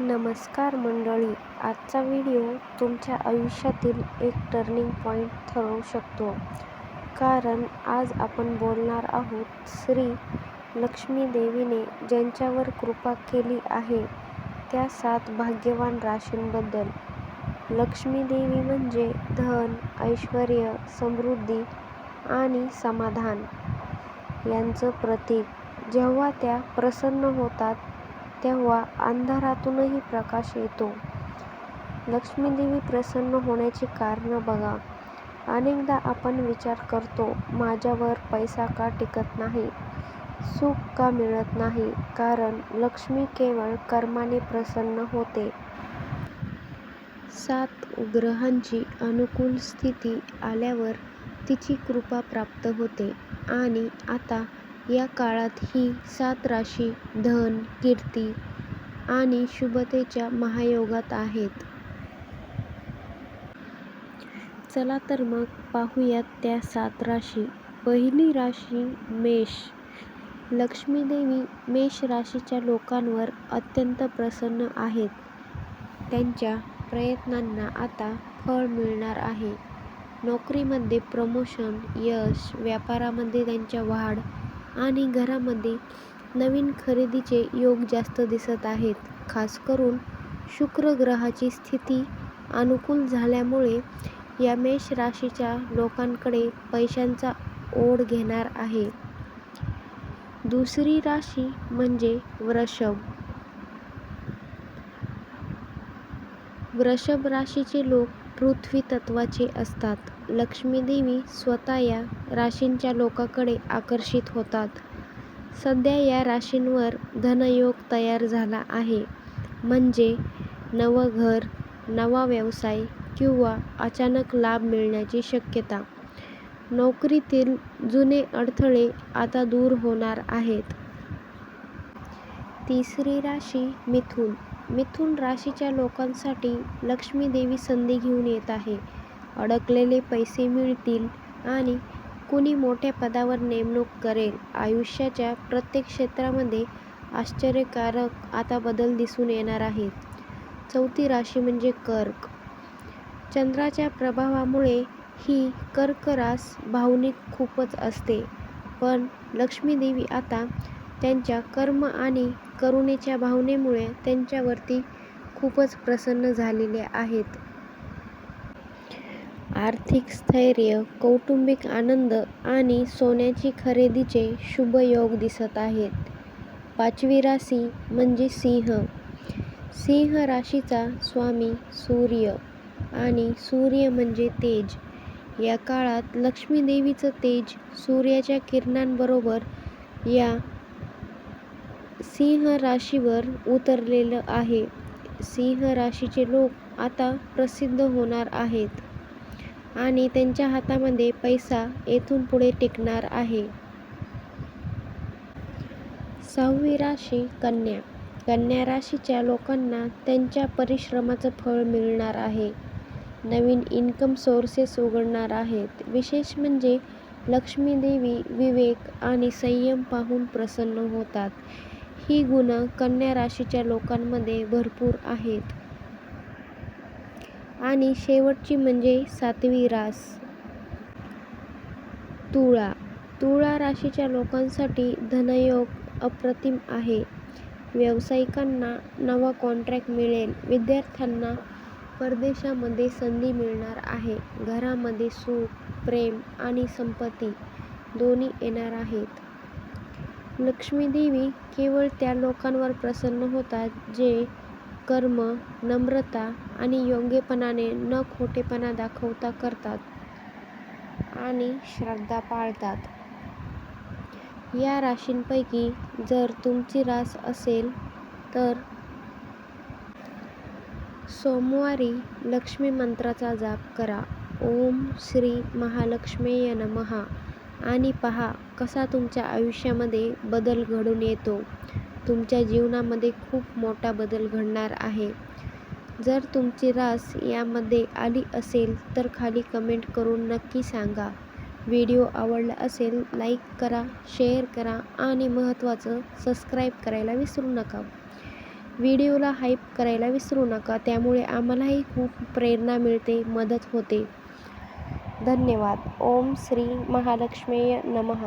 नमस्कार मंडळी आजचा व्हिडिओ तुमच्या आयुष्यातील एक टर्निंग पॉईंट ठरू शकतो. कारण आज आपण बोलणार आहोत श्री लक्ष्मी देवीने ज्यांच्यावर कृपा केली आहे त्या सात भाग्यवान राशींबद्दल. लक्ष्मी देवी म्हणजे धन ऐश्वर समृद्धी आणि समाधान. यांचं प्रतीक जेव्हा त्या प्रसन्न होतात तेव्हा अंधारातूनही प्रकाश येतो. लक्ष्मीदेवी प्रसन्न होण्याची कारणं बघा. अनेकदा आपण विचार करतो, माझ्यावर पैसा का टिकत नाही? सुख का मिळत नाही? कारण लक्ष्मी केवळ कर्माने प्रसन्न होते. सात ग्रहांची अनुकूल स्थिती आल्यावर तिची कृपा प्राप्त होते आणि आता या काळात ही सात राशी धन, कीर्ती आणि शुभतेच्या महायोगात आहेत. चला तर मग पाहूयात त्या सात राशी. पहिली राशी मेष लक्ष्मीदेवी मेष राशीच्या लोकांवर अत्यंत प्रसन्न आहेत. त्यांच्या प्रयत्नांना आता फळ मिळणार आहे. नोकरीमध्ये प्रमोशन, यश, व्यापारामध्ये त्यांच्या वाढ आणि घरामध्ये नवीन खरेदीचे योग जास्त दिसत आहेत. खास करून शुक्र ग्रहाची स्थिती अनुकूल झाल्यामुळे या मेष राशीच्या लोकांकडे पैशांचा ओढ घेणार आहे. दुसरी राशी म्हणजे वृषभ. वृषभ राशीचे लोक पृथ्वी तत्त्वाचे असतात. लक्ष्मीदेवी स्वतः या राशींच्या लोकांकडे आकर्षित होतात. सध्या या राशींवर धनयोग तयार झाला आहे. म्हणजे नवं घर, नवा व्यवसाय किंवा अचानक लाभ मिळण्याची शक्यता. नोकरीतील जुने अडथळे आता दूर होणार आहेत. तिसरी राशी मिथुन. मिथुन राशीच्या लोकांसाठी लक्ष्मी देवी संधी घेऊन येत आहे. अडकलेले पैसे मिळतील आणि कुणी मोठ्या पदावर नेमणूक करेल. आयुष्याच्या प्रत्येक क्षेत्रामध्ये आश्चर्यकारक आता बदल दिसून येणार आहेत. चौथी राशी म्हणजे कर्क. चंद्राच्या प्रभावामुळे ही कर्क रास भावनिक खूपच असते. पण लक्ष्मीदेवी आता त्यांच्या कर्म आणि करुणेच्या भावनेमुळे त्यांच्यावरती खूपच प्रसन्न झालेले आहेत. आर्थिक स्थैर्य, कौटुंबिक आनंद आणि सोन्याची खरेदीचे शुभ योग दिसत आहेत. पाचवी राशी म्हणजे सिंह. सिंह राशीचा स्वामी सूर्य आणि सूर्य म्हणजे तेज. या काळात लक्ष्मीदेवीचं तेज सूर्याच्या किरणांबरोबर या सिंह राशीवर उतरलेलं आहे. सिंह राशीचे लोक आता प्रसिद्ध होणार आहेत आणि त्यांच्या हातामध्ये पैसा येथून पुढे टिकणार आहे. सहावी राशी कन्या. कन्या राशीच्या लोकांना त्यांच्या परिश्रमाचं फळ मिळणार आहे. नवीन इन्कम सोर्सेस उघडणार आहेत. विशेष म्हणजे लक्ष्मीदेवी विवेक आणि संयम पाहून प्रसन्न होतात. ही गुण कन्या राशीच्या लोकांमध्ये भरपूर आहेत. आणि शेवटची म्हणजे सातवी रास तुळा. तुळा राशीच्या लोकांसाठी धनयोग अप्रतिम आहे. व्यावसायिकांना नवा कॉन्ट्रॅक्ट मिळेल. विद्यार्थ्यांना परदेशामध्ये संधी मिळणार आहे. घरामध्ये सुख, प्रेम आणि संपत्ती दोन्ही येणार आहेत. लक्ष्मी देवी केवळ त्या लोकांवर प्रसन्न होतात जे कर्म, नम्रता आणि योग्यपणाने न खोटेपणा दाखवता करतात आणि श्रद्धा पाळतात. या राशींपैकी जर तुमची रास असेल तर सोमवारी लक्ष्मी मंत्राचा जाप करा. ओम श्री महालक्ष्मीय नमः आणि पहा कसा तुमच्या आयुष्यामध्ये बदल घडून येतो. तुमच्या जीवनामध्ये खूप मोठा बदल घडणार आहे. जर तुमची रास यामध्ये आली असेल तर खाली कमेंट करून नक्की सांगा. व्हिडिओ आवडला असेल लाईक करा, शेअर करा आणि महत्त्वाचं सबस्क्राईब करायला विसरू नका. व्हिडिओला हाईप करायला विसरू नका त्यामुळे आम्हालाही खूप प्रेरणा मिळते मदत होते धन्यवाद. ओम श्री महालक्ष्मेय नमः.